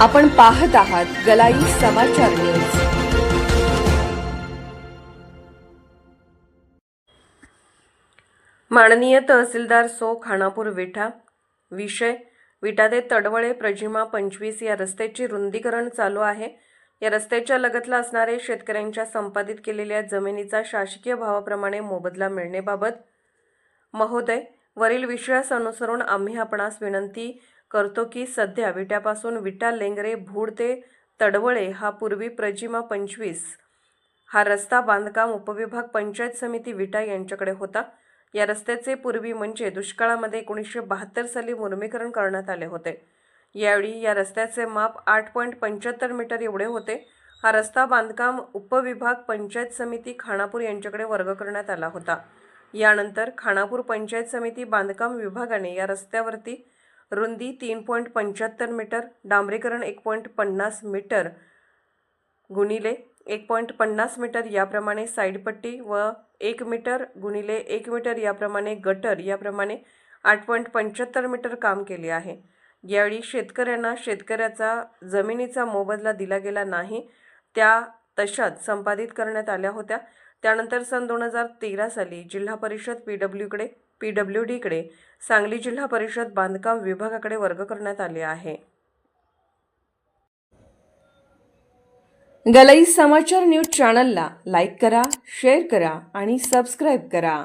आपण पाहत आहात गलाई समाचार न्यूज. माननीय तहसीलदार सो खानापूर विठा विषय विटा ते तडवळे प्रजिमा पंचवीस या रस्त्याचे रुंदीकरण चालू आहे. या रस्त्याच्या लगतला असणारे शेतकऱ्यांच्या संपादित केलेल्या जमिनीचा शासकीय भावाप्रमाणे मोबदला मिळण्याबाबत महोदय वरील विषयास अनुसरून आम्ही आपणास विनंती करतो की सध्या विट्यापासून विटा लेंगरे भूड ते तडवळे हा पूर्वी प्रजिमा पंचवीस. हा रस्ता बांधकाम उपविभाग पंचायत समिती विटा यांच्याकडे होता. या रस्त्याचे पूर्वी म्हणजे दुष्काळामध्ये एकोणीसशे बहात्तर साली मुर्मीकरण करण्यात आले होते. यावेळी या रस्त्याचे माप आठ पॉईंट पंच्याहत्तर मीटर एवढे होते. हा रस्ता बांधकाम उपविभाग पंचायत समिती खानापूर यांच्याकडे वर्ग करण्यात आला होता. यानंतर खानापूर पंचायत समिती बांधकाम विभागाने या रस्त्यावरती रुंदी तीन पॉईंट पंच्याहत्तर मीटर डांबरीकरण एक पॉईंट पन्नास मीटर गुणिले एक पॉईंट पन्नास मीटर याप्रमाणे साईडपट्टी व एक मीटर गुणिले एक मीटर याप्रमाणे गटर याप्रमाणे आठ पॉईंट पंच्याहत्तर मीटर काम केले आहे. यावेळी शेतकऱ्यांना शेतकऱ्याचा जमिनीचा मोबदला दिला गेला नाही त्या तशाच संपादित करण्यात आल्या होत्या. त्यानंतर सन दोन हजार तेरा साली जिल्हा परिषद पी डब्ल्यूकडे पी डब्ल्यू डीकडे सांगली जिल्हा परिषद बांधकाम विभागाकडे वर्ग करण्यात आले आहे. गलाई समाचार न्यूज चॅनलला लाईक करा शेअर करा आणि सबस्क्राईब करा.